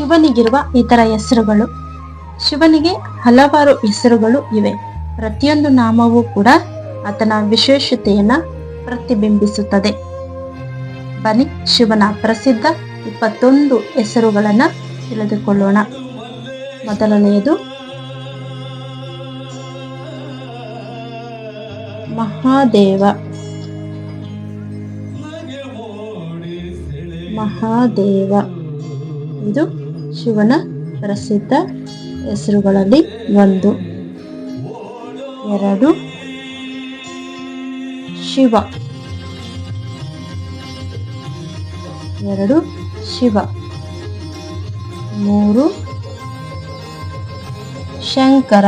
ಶಿವನಿಗಿರುವ ಇತರ ಹೆಸರುಗಳು. ಶಿವನಿಗೆ ಹಲವಾರು ಹೆಸರುಗಳು ಇವೆ. ಪ್ರತಿಯೊಂದು ನಾಮವೂ ಕೂಡ ಆತನ ವಿಶೇಷತೆಯನ್ನ ಪ್ರತಿಬಿಂಬಿಸುತ್ತದೆ. ಬನ್ನಿ ಶಿವನ ಪ್ರಸಿದ್ಧ ಇಪ್ಪತ್ತೊಂದು ಹೆಸರುಗಳನ್ನ ತಿಳಿದುಕೊಳ್ಳೋಣ. ಮೊದಲನೆಯದು, ಮಹಾದೇವ. ಮಹಾದೇವ. ಇದು ಶಿವನ ಪ್ರಸಿದ್ಧ ಹೆಸರುಗಳಲ್ಲಿ ಒಂದು. ಎರಡು. ಶಿವ. ಎರಡು. ಶಿವ. ಮೂರು. ಶಂಕರ.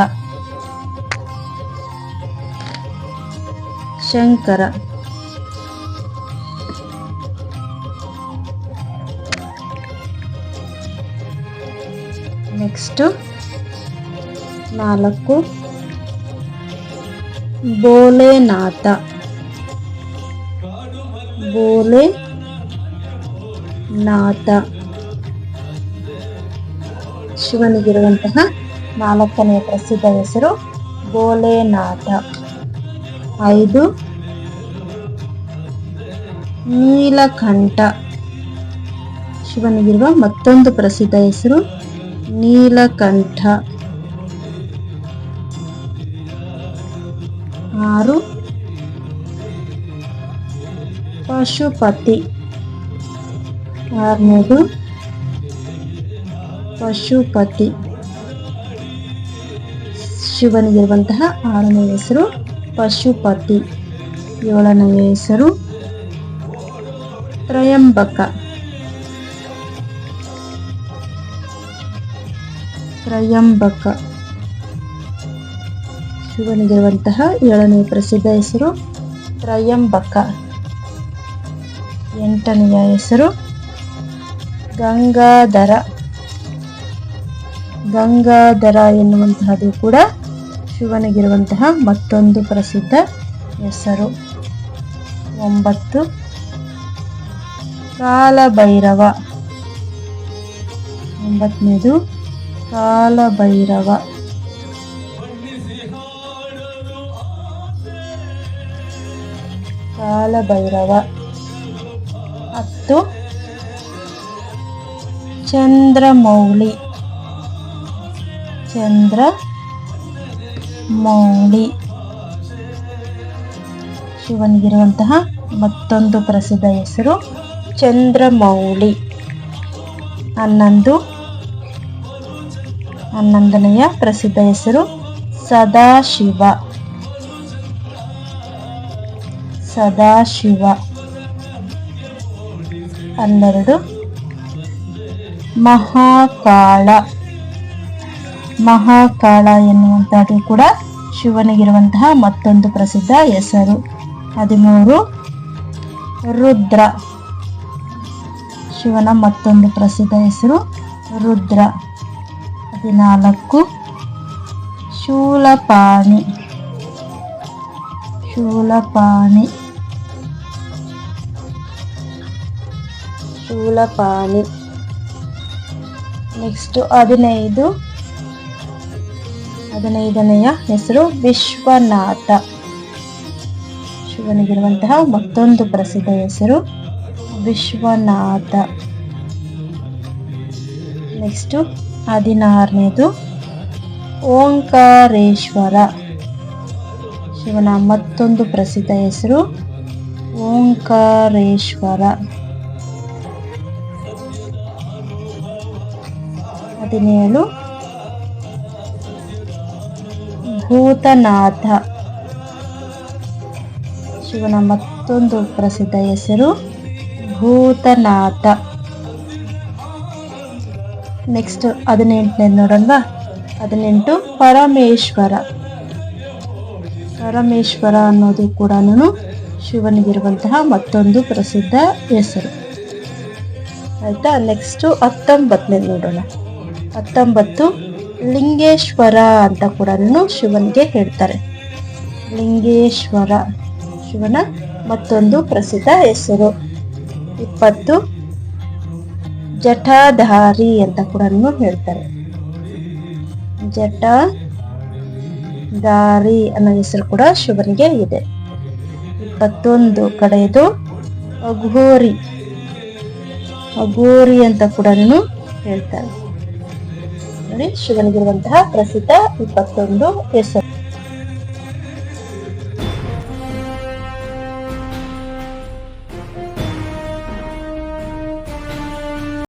ಶಂಕರ. ನೆಕ್ಸ್ಟು ನಾಲ್ಕು ಬೋಲೆನಾಥ ಬೋಲೆ ನಾಥ ಶಿವನಿಗಿರುವಂತಹ ನಾಲ್ಕನೆಯ ಪ್ರಸಿದ್ಧ ಹೆಸರು ಬೋಲೆನಾಥ ಐದು ನೀಲಕಂಠ ಶಿವನಿಗಿರುವ ಮತ್ತೊಂದು ಪ್ರಸಿದ್ಧ ಹೆಸರು ನೀಲಕಂಠ. ಆರು. ಪಶುಪತಿ. ಆರನೇದು ಪಶುಪತಿ. ಶಿವನಿಗಿರುವಂತಹ ಆರನೇ ಹೆಸರು ಪಶುಪತಿ. ಏಳನೆಯ ಹೆಸರು ತ್ರಯಂಬಕ. ತ್ರಯಂಬಕ. ಶಿವನಿಗಿರುವಂತಹ ಏಳನೇ ಪ್ರಸಿದ್ಧ ಹೆಸರು ತ್ರಯಂಬಕ. ಎಂಟನೆಯ ಹೆಸರು ಗಂಗಾಧರ. ಗಂಗಾಧರ ಎನ್ನುವಂತಹದ್ದು ಕೂಡ ಶಿವನಿಗಿರುವಂತಹ ಮತ್ತೊಂದು ಪ್ರಸಿದ್ಧ ಹೆಸರು. ಒಂಬತ್ತು ಕಾಲಭೈರವ. ಒಂಬತ್ತನೇದು ಕಾಲಭೈರವ. ಕಾಲಭೈರವ. ಹತ್ತು ಚಂದ್ರಮೌಳಿ. ಚಂದ್ರ ಮೌಳಿ ಶಿವನಿಗಿರುವಂತಹ ಮತ್ತೊಂದು ಪ್ರಸಿದ್ಧ ಹೆಸರು ಚಂದ್ರಮೌಳಿ. ಹನ್ನೊಂದು ಹನ್ನೊಂದನೆಯ ಪ್ರಸಿದ್ಧ ಹೆಸರು ಸದಾಶಿವ. ಸದಾಶಿವ. ಹನ್ನೆರಡು. ಮಹಾಕಾಳ. ಮಹಾಕಾಳ ಎನ್ನುವಂಥದ್ದು ಕೂಡ ಶಿವನಿಗಿರುವಂತಹ ಮತ್ತೊಂದು ಪ್ರಸಿದ್ಧ ಹೆಸರು. ಹದಿಮೂರು. ರುದ್ರ. ಶಿವನ ಮತ್ತೊಂದು ಪ್ರಸಿದ್ಧ ಹೆಸರು ರುದ್ರ. ಹದಿನಾಲ್ಕು. ಶೂಲಪಾಣಿ. ಶೂಲಪಾಣಿ. ಶೂಲಪಾಣಿ. ನೆಕ್ಸ್ಟ್ ಹದಿನೈದು. ಹದಿನೈದನೆಯ ಹೆಸರು ವಿಶ್ವನಾಥ. ಶಿವನಿಗಿರುವಂತಹ ಮತ್ತೊಂದು ಪ್ರಸಿದ್ಧ ಹೆಸರು ವಿಶ್ವನಾಥ. ನೆಕ್ಸ್ಟು ಹದಿನಾರನೇದು ಓಂಕಾರೇಶ್ವರ. ಶಿವನ ಮತ್ತೊಂದು ಪ್ರಸಿದ್ಧ ಹೆಸರು ಓಂಕಾರೇಶ್ವರ. ಹದಿನೇಳು ಭೂತನಾಥ. ಶಿವನ ಮತ್ತೊಂದು ಪ್ರಸಿದ್ಧ ಹೆಸರು ಭೂತನಾಥ. ನೆಕ್ಸ್ಟ್ ಹದಿನೆಂಟನೇ ನೋಡೋಣವಾ ಹದಿನೆಂಟು ಪರಮೇಶ್ವರ. ಪರಮೇಶ್ವರ ಅನ್ನೋದು ಕೂಡ ಶಿವನಿಗಿರುವಂತಹ ಮತ್ತೊಂದು ಪ್ರಸಿದ್ಧ ಹೆಸರು. ಆಯಿತಾ? ನೆಕ್ಸ್ಟು ಹತ್ತೊಂಬತ್ತನೇ ನೋಡೋಣ. ಹತ್ತೊಂಬತ್ತು ಲಿಂಗೇಶ್ವರ ಅಂತ ಕೂಡ ಶಿವನಿಗೆ ಹೇಳ್ತಾರೆ. ಲಿಂಗೇಶ್ವರ, ಶಿವನ ಮತ್ತೊಂದು ಪ್ರಸಿದ್ಧ ಹೆಸರು. ಇಪ್ಪತ್ತು ಜಟಾಧಾರಿ ಅಂತ ಕೂಡ ಹೇಳ್ತಾರೆ. ಜಠ ದಾರಿ ಅನ್ನೋ ಹೆಸರು ಕೂಡ ಶಿವನಿಗೆ ಇದೆ. ಇಪ್ಪತ್ತೊಂದು ಕಡೆಯದು ಅಘೋರಿ. ಅಘೋರಿ ಅಂತ ಕೂಡ ಹೇಳ್ತಾರೆ. ನೋಡಿ, ಶಿವನಿಗಿರುವಂತಹ ಪ್ರಸಿದ್ಧ ಇಪ್ಪತ್ತೊಂದು ಹೆಸರು.